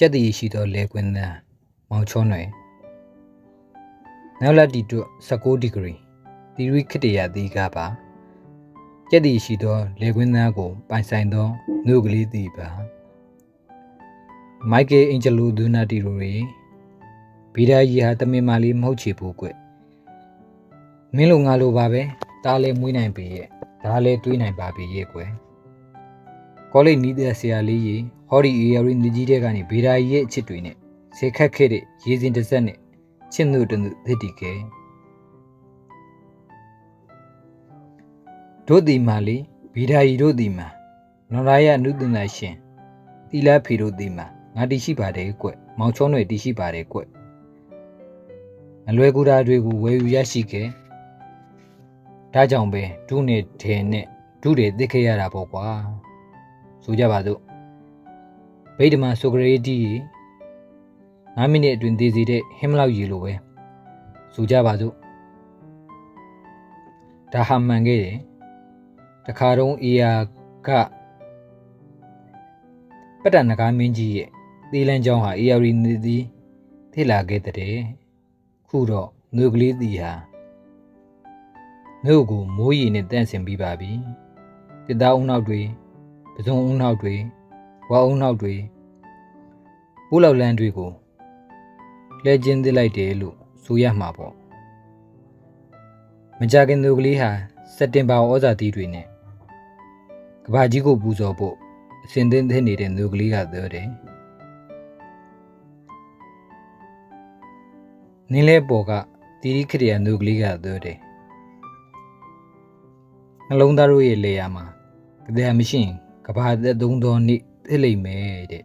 ကြက်တည်ရှိသောလေကွင်းသားမောင်ချောနွယ်နောက်လက်တီတွ19ဒီဂရီတီရီခတ္တရသည်ကပါကြက်တည်ရှိသောလေကွင်းသားကိုပိုင်ဆိုင်သောမြို့ကလေးသည်ပါမိုက်ကယ်အင်ဂျလိုဒူနာတီရိုရီဗီဒါကြီးဟာတမင်မာလေးမဟုတ်ချေဘူးကွမင်းလိုငါလိုပါပဲတားလဲမွေးနိုင်ပေရဲ့ဒါလဲတွေးနိုင်ပါပေရဲ့ကွယ် ကောလိပ်နီးတဲ့ဆရာလေးကြီးဟော်ဒီအေယာရီနေကြီးတဲ့ကနေဗေဒာကြီးရဲ့အချစ်တွေနဲ့ဆေခတ်ခဲ့တဲ့ရေစင်တစ်ဆက်နဲ့ချစ်သူတနုသစ်တီကဲတို့ဒီမာလီဗေဒာကြီးတို့ဒီမာနော်ရာယနုသနာရှင်တီလာဖေတို့ဒီမာငါတည်ရှိပါတယ်ကွမောင်ချောနွယ်တည်ရှိပါတယ်ကွမလွယ်ကူတာတွေကိုဝယ်ယူရရှိခဲ့ဒါကြောင့်ပဲဒုနဲ့ထဲနဲ့ဒုတွေသိခဲ့ရတာပေါ့ကွာ ဆိုကြပါစို့ဗိဒ္ဓမာဆိုကရေတီ9မိနစ်အတွင်းတည်စီတဲ့ဟင်းမလောက်ရေလိုပဲဆိုကြပါစို့ဒါဟာမှန်ခဲ့တယ်တခါတုန်းအေယာကပတ္တနဂါမင်းကြီးရဲ့သီလန်းကျောင်းဟာအေယာရီနေသည်ထိလာခဲ့တဲ့ခုတော့ငွေကလေးတီဟာငွေကိုမိုးရီနဲ့တန့်စင်ပြီးပါပြီတစ်သားအုံနောက်တွေ ပစုံအုံနောက်တွေဝါအုံနောက်တွေပိုးလောက်လန်းတွေကိုလဲကျင်းသစ်လိုက်တယ်လို့ဆိုရမှာပေါ့မကြခင်သူကလေးဟာစက်တင်ဘာဩဇာတီးတွေနဲ့ကဘာကြီးကိုပူဇော်ဖို့အစဉ်သင်းသင်းနေတဲ့သူကလေးကပြောတယ်နင်းလဲပေါ်ကတီရီခရယာသူကလေးကပြောတယ်နှလုံးသားတို့ရဲ့လေယာမှာကြတဲ့မရှိရင် ကဘာသက်သုံးသောနေ့ဖြစ်လိမ့်မယ်တဲ့